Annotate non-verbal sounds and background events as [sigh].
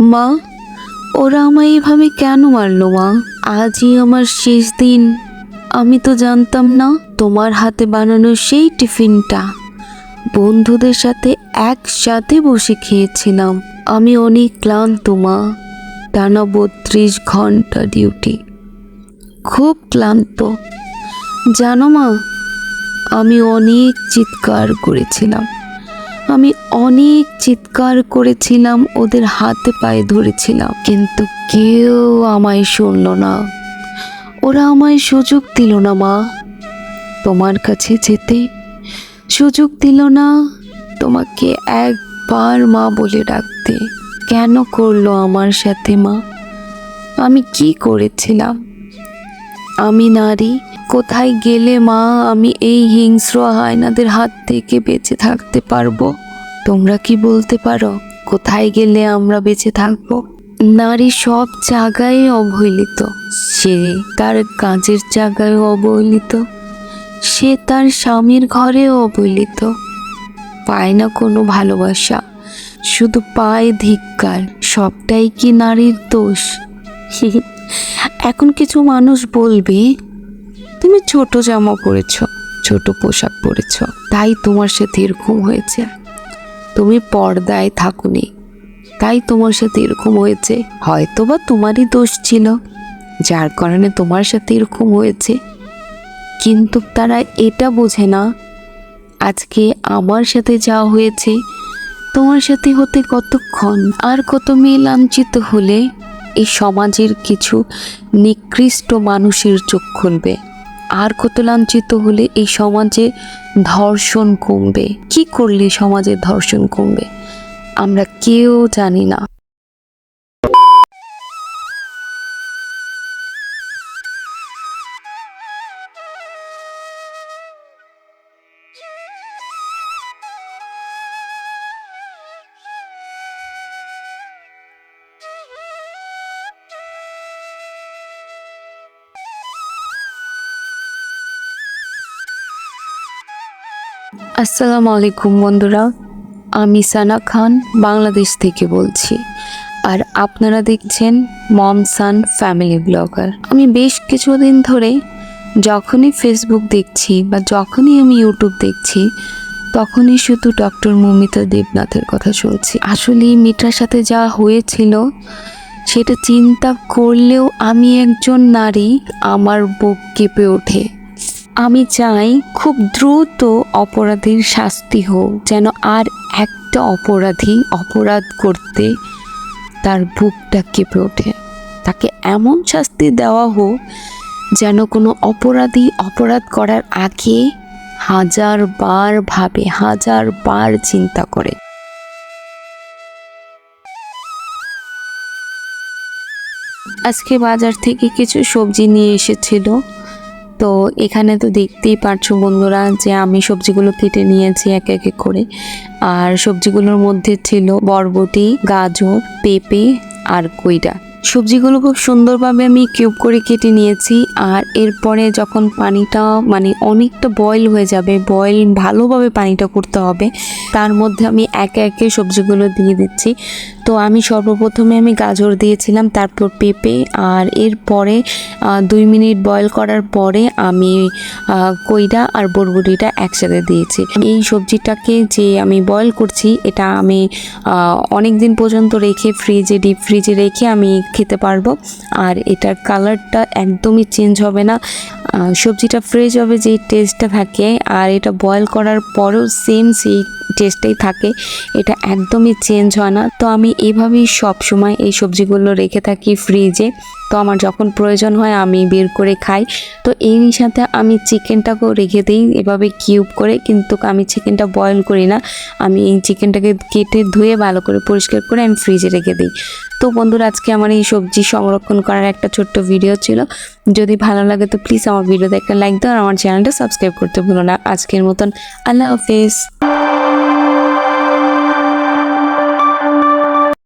মা, ওরা আমায় এভাবে কেন মারলো মা? আজই আমার শেষ দিন। আমি তো জানতাম না তোমার হাতে বানানো সেই টিফিনটা। বন্ধুদের সাথে একসাথে বসে খেয়েছিলাম। আমি অনেক ক্লান্ত মা। টানা বত্রিশ ঘণ্টা ডিউটি। খুব ক্লান্ত। জানো মা, আমি অনেক চিৎকার করেছিলাম। আমি অনেক চিৎকার করেছিলাম, ওদের হাতে পায়ে ধরেছিলাম। কিন্তু কেউ আমায় শুনল না। ওরা আমায় সুযোগ দিল না, মা। তোমার কাছে যেতে সুযোগ দিল না। তোমাকে একবার মা বলে ডাকতে। কেন করল আমার সাথে মা? আমি কি করেছিলাম? আমি নারী কোথায় গেলে, মা? আমি এই হিংস্র হায়নাদের হাত থেকে বেঁচে থাকতে পারব। তোমরা কি বলতে পারো, কোথায় গেলে আমরা বেঁচে থাকব? নারী সব জায়গায় অবহেলিত। সে তার কাজের জায়গায় অবহেলিত। সে তার স্বামীর ঘরেও অবহেলিত। পায় না কোনো ভালোবাসা, শুধু পায় ধিক্কার। সবটাই কি নারীর দোষ? [laughs] এখন কিছু মানুষ বলবে তুমি ছোট জামা পরেছ, ছোট পোশাক পরেছ, তাই তোমার সাথে এরকম হয়েছে। তুমি পর্দায় থাকুনি, তাই তোমার সাথে এরকম হয়েছে। হয়তো বা তোমারই দোষ ছিল, যার কারণে তোমার সাথে এরকম হয়েছে। কিন্তু তারা এটা বোঝে না, আজকে আমার সাথে যা হয়েছে, তোমার সাথে হতে কতক্ষণ আর কত মেয়ে লাঞ্ছিত হলে এই সমাজের কিছু নিকৃষ্ট মানুষের চোখ খুলবে। আর কত লাঞ্ছিত হলে এই সমাজে ধর্ষণ কমবে? কি করলে সমাজে ধর্ষণ কমবে? আমরা কেউ জানি না। আসসালামু আলাইকুম বন্ধুরা, আমি সানা খান, বাংলাদেশ থেকে বলছি। আর আপনারা দেখছেন মম সান ফ্যামিলি ব্লগার। আমি বেশ কিছুদিন ধরে যখনই ফেসবুক দেখছি বা যখনই আমি ইউটিউব দেখছি, তখনই শুধু ডক্টর মমিতা দেবনাথের কথা শুনছি। আসলে মিটার সাথে যা হয়েছিল, সেটা চিন্তা করলেও আমি একজন নারী, আমার বুক কেঁপে ওঠে। আমি চাই খুব দ্রুত অপরাধীর শাস্তি হোক, যেন আর একটা অপরাধী অপরাধ করতে তার বুকটা কেঁপে ওঠে। তাকে এমন শাস্তি দেওয়া হোক যেন কোনো অপরাধী অপরাধ করার আগে হাজার বার ভাবে হাজার বার চিন্তা করে। আজকে বাজার থেকে কিছু সবজি নিয়ে এসেছিল। তো এখানে তো দেখতেই পারছ বন্ধুরা যে আমি সবজিগুলো কেটে নিয়েছি এক এক করে। আর সবজিগুলোর মধ্যে ছিল বরবটি, গাজর, পেঁপে আর কইরা সবজিগুলো খুব সুন্দরভাবে আমি কিউব করে কেটে নিয়েছি আর এরপরে যখন পানিটা মানে অনেকটা বয়েল হয়ে যাবে, বয়েল ভালোভাবে পানিটা করতে হবে, তার মধ্যে আমি একে একে সবজিগুলো দিয়ে দিচ্ছি। তো আমি সর্বপ্রথমে আমি গাজর দিয়েছিলাম, তারপর পেঁপে আর এরপরে দুই মিনিট বয়েল করার পরে আমি কইরা আর বরবটিটা একসাথে দিয়েছি। এই সবজিটাকে যে আমি বয়েল করছি, এটা আমি অনেক দিন পর্যন্ত রেখে ফ্রিজে ডিপ ফ্রিজে রেখে আমি খেতে পারব। আর এটার কালারটা একদমই চেঞ্জ হবে না। সবজিটা ফ্রেশ হবে যেই টেস্টটা থাকে, আর এটা বয়েল করার পরেও সেম সেই টেস্টটাই থাকে, এটা একদমই চেঞ্জ হয় না। তো আমি এভাবেই সব সময় এই সবজিগুলো রেখে থাকি ফ্রিজে তো আমার যখন প্রয়োজন হয়, আমি বের করে খাই। তো এই সাথে আমি চিকেনটাকেও রেখে দিই, এভাবে কিউব করে। কিন্তু আমি চিকেনটা বয়েল করি না। আমি এই চিকেনটাকে কেটে ধুয়ে ভালো করে পরিষ্কার করে আমি ফ্রিজে রেখে দিই। তো বন্ধুরা, আজকে আমার এই সবজি সংরক্ষণ করার একটা ছোট্ট ভিডিও ছিল। যদি ভালো লাগে, তো প্লিজ আমার ভিডিওতে একটা লাইক দাও আর আমার চ্যানেলটা সাবস্ক্রাইব করতে ভুলো না। আজকের মতন আল্লাহ হাফেজ।